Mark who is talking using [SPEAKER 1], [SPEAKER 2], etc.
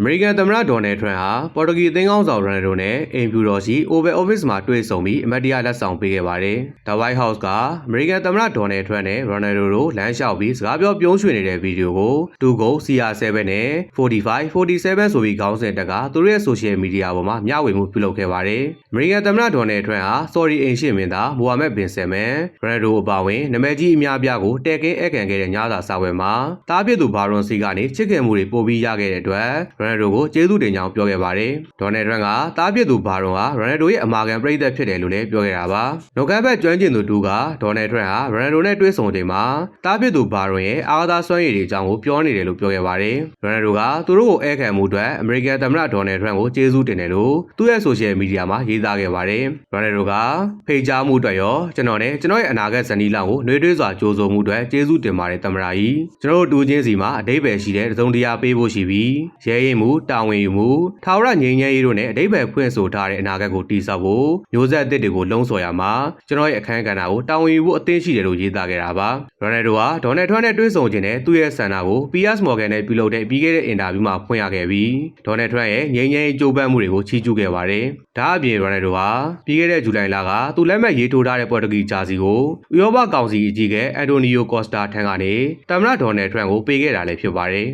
[SPEAKER 1] အမေရိကန်သမ္မတဒေါ်နယ်ထရန့်ဟာပေါ်တူဂီအသင်းကောင်းဆောင်ရန်နိုနဲ့အိမ်ဖြူတော်ရှိ Oval Office မှာတွေ့ဆုံပြီးအမတ်တရားလက်ဆောင်ပေးခဲ့ပါတယ်။ The White House ကအမေရိကန်သမ္မတဒေါ်နယ်ထရန့်နဲ့ရိုနယ်ဒိုတို့လမ်းလျှောက်ပြီးစကားပြောပြုံးရွှင်နေတဲ့ဗီဒီယိုကိုတူကို CR7 နဲ့45 47ဆိုပြီးခေါင်းစဉ်တက်ကသူတို့ရဲ့ social media ပေါ်မှာမျှဝေမှုပြုလုပ်ခဲ့ပါတယ်။အမေရိကန်သမ္မတဒေါ်နယ်ထရန့်ဟာ Saudi အိမ်ရှေ့မင်းသားမိုဟာမက်ဘင်ဆယ်မန်ရိုနယ်ဒိုအပါအဝင်နာမည်ကြီးအများအပြားကိုတဲကင်းဧကန်ခဲ့တဲ့ညစာစာပွဲမှာတားပြစ်သူဘာရွန်စီကနေချစ်ခင်မှုတွေပို့ပြီးရခဲ့တဲ့အတွက်ရိုနယ်ဒိုကိုကျေးဇူးတင်ကြောင်းပြောခဲ့ပါတယ်။ဒေါ်နယ်ထရန့်ကတားပြစ်သူဘာရွန်ဟာရိုနယ်ဒိုရဲ့အမာခံပရိသတ်ဖြစ်တယ်လို့လည်းပြောခဲ့တာပါ။နိုကမ်ဘတ်ကျွမ်းကျင်သူတူကဒေါ်နယ်ထရန့်ဟာရိုနယ်ဒိုနဲ့တွေ့ဆုံချိန်မှာတားပြစ်သူဘာရွန်ရဲ့အားသာစွမ်းရည်တွေအကြောင်းကိုပြောနေတယ်လို့ပြောခဲ့ပါတယ်။ရိုနယ်ဒိုကသူတို့ကိုဧည့်ခံမှုအတွက်အမေရိကန်သမ္မတဒေါ်နယ်ထရန့်ကိုကျေးဇူးတင်တယ်လို့သူ့ရဲ့ social media မှာရေးသားခဲ့ပါတယ်။ရိုနယ်ဒိုကဖိတ်ကြားမှုအတွက်ရောကျွန်တော်နဲ့ကျွန်တော်ရဲ့အနာဂတ်ဇနီးလောင်ကိုနှွေးထွေးစွာကြိုးဆိုမှုအတွက်ကျေးဇူးတင်ပါတယ်သမ္မတကြီးကျွန်တော်တို့တူချင်းစီမှာအတိတ်ပဲရှိတဲ့တစုံတရာပေးဖို့ရှိပြီးရဲရင်မှုတာဝန်ယူမှုထာဝရငြိမ်းချမ်းရေးတို့နဲ့အတိတ်ပဲဖွင့်ဆိုထားတဲ့အနာဂတ်ကိုတည်ဆောက်ဖို့မျိုးဆက်အသစ်တွေကိုလုံးဆော်ရမှာကျွန်တော်ရဲ့အခမ်းကဏ္ဍကိုတာဝန်ယူဖို့အသင့်ရှိတယ်လို့ရေးသားခဲ့တာပါရိုနယ်ဒိုဟာဒေါ်နယ်ထရန့်နဲ့တွေ့ဆုံခြင်းနဲ့သူ့ရဲ့ဆန္ဒကို PS Morgan နဲ့ပြုလုပ်တဲ့ပြီးခဲ့တဲ့အင်တာဗျူးမှာဖွင့်ရခဲ့ပြီးဒေါ်နယ်ထရန့်ရဲ့ငြိမ်းချမ်းရေးကြိုးပမ်းမှုတွေကိုချီးကျူးခဲ့ပါတယ်ဒါအပြင်ရိုနယ်ဒိုဟာပြီးခဲ့တဲ့ဇူလိုင်လကသူလက်မှတ်ရေးထိုးထားတဲ့ပေါ်တူဂီဂျာစီကိုဥရောပကောင်စီအကြီးအကဲအန်တိုနီယိုကော့စတာထံကနေသမ္မတဒေါ်နယ်ထရန့်ကိုပေးခဲ့တာလည်းဖြစ်ပါတယ်